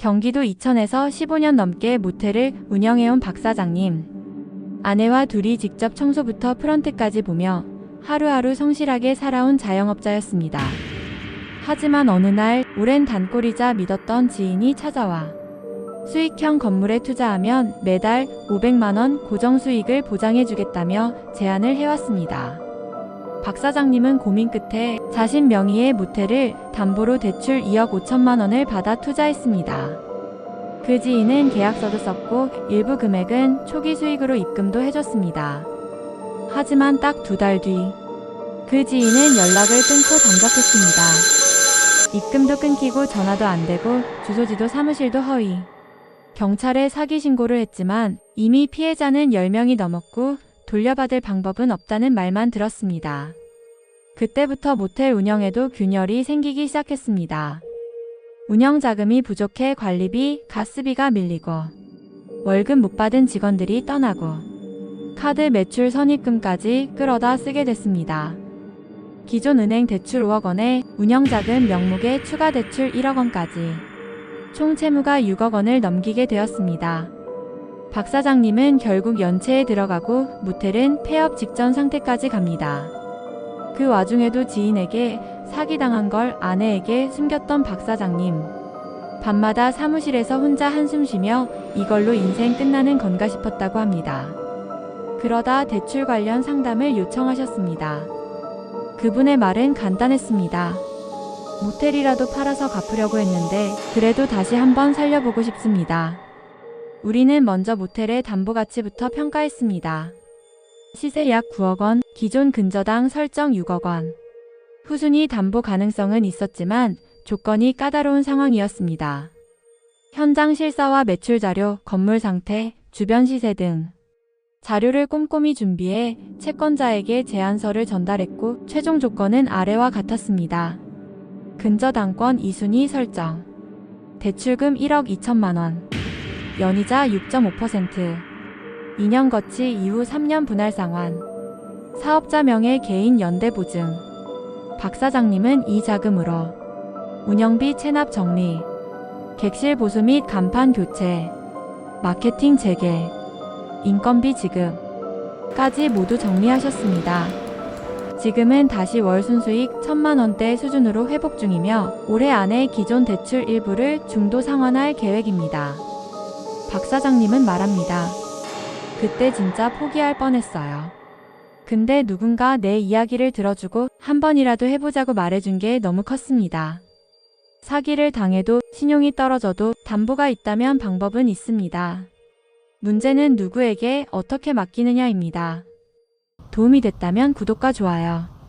경기도 이천에서 15년 넘게 모텔을 운영해온 박 사장님. 아내와 둘이 직접 청소부터 프런트까지 보며 하루하루 성실하게 살아온 자영업자였습니다. 하지만 어느 날 오랜 단골이자 믿었던 지인이 찾아와 수익형 건물에 투자하면 매달 500만원 고정 수익을 보장해주겠다며 제안을 해왔습니다. 박 사장님은 고민 끝에 자신 명의의 모텔을 담보로 대출 2억 5천만 원을 받아 투자했습니다. 그 지인은 계약서도 썼고 일부 금액은 초기 수익으로 입금도 해줬습니다. 하지만 딱 두 달 뒤, 그 지인은 연락을 끊고 잠적했습니다. 입금도 끊기고 전화도 안 되고 주소지도 사무실도 허위. 경찰에 사기 신고를 했지만 이미 피해자는 10명이 넘었고 돌려받을 방법은 없다는 말만 들었습니다. 그때부터 모텔 운영에도 균열이 생기기 시작했습니다. 운영 자금이 부족해 관리비, 가스비가 밀리고 월급 못 받은 직원들이 떠나고 카드 매출 선입금까지 끌어다 쓰게 됐습니다. 기존 은행 대출 5억 원에 운영 자금 명목에 추가 대출 1억 원까지 총 채무가 6억 원을 넘기게 되었습니다. 박 사장님은 결국 연체에 들어가고 모텔은 폐업 직전 상태까지 갑니다. 그 와중에도 지인에게 사기당한 걸 아내에게 숨겼던 박 사장님. 밤마다 사무실에서 혼자 한숨 쉬며 이걸로 인생 끝나는 건가 싶었다고 합니다. 그러다 대출 관련 상담을 요청하셨습니다. 그분의 말은 간단했습니다. 모텔이라도 팔아서 갚으려고 했는데 그래도 다시 한번 살려보고 싶습니다. 우리는 먼저 모텔의 담보 가치부터 평가했습니다. 시세 약 9억 원, 기존 근저당 설정 6억 원. 후순위 담보 가능성은 있었지만 조건이 까다로운 상황이었습니다. 현장 실사와 매출 자료, 건물 상태, 주변 시세 등 자료를 꼼꼼히 준비해 채권자에게 제안서를 전달했고 최종 조건은 아래와 같았습니다. 근저당권 2순위 설정. 대출금 1억 2천만 원. 연이자 6.5%. 2년 거치 이후 3년 분할 상환. 사업자 명의 개인 연대 보증. 박 사장님은 이 자금으로 운영비 체납 정리, 객실 보수 및 간판 교체, 마케팅 재개, 인건비 지급까지 모두 정리하셨습니다. 지금은 다시 월 순수익 천만 원대 수준으로 회복 중이며 올해 안에 기존 대출 일부를 중도 상환할 계획입니다. 박 사장님은 말합니다. 그때 진짜 포기할 뻔했어요. 근데 누군가 내 이야기를 들어주고 한 번이라도 해보자고 말해준 게 너무 컸습니다. 사기를 당해도 신용이 떨어져도 담보가 있다면 방법은 있습니다. 문제는 누구에게 어떻게 맡기느냐입니다. 도움이 됐다면 구독과 좋아요.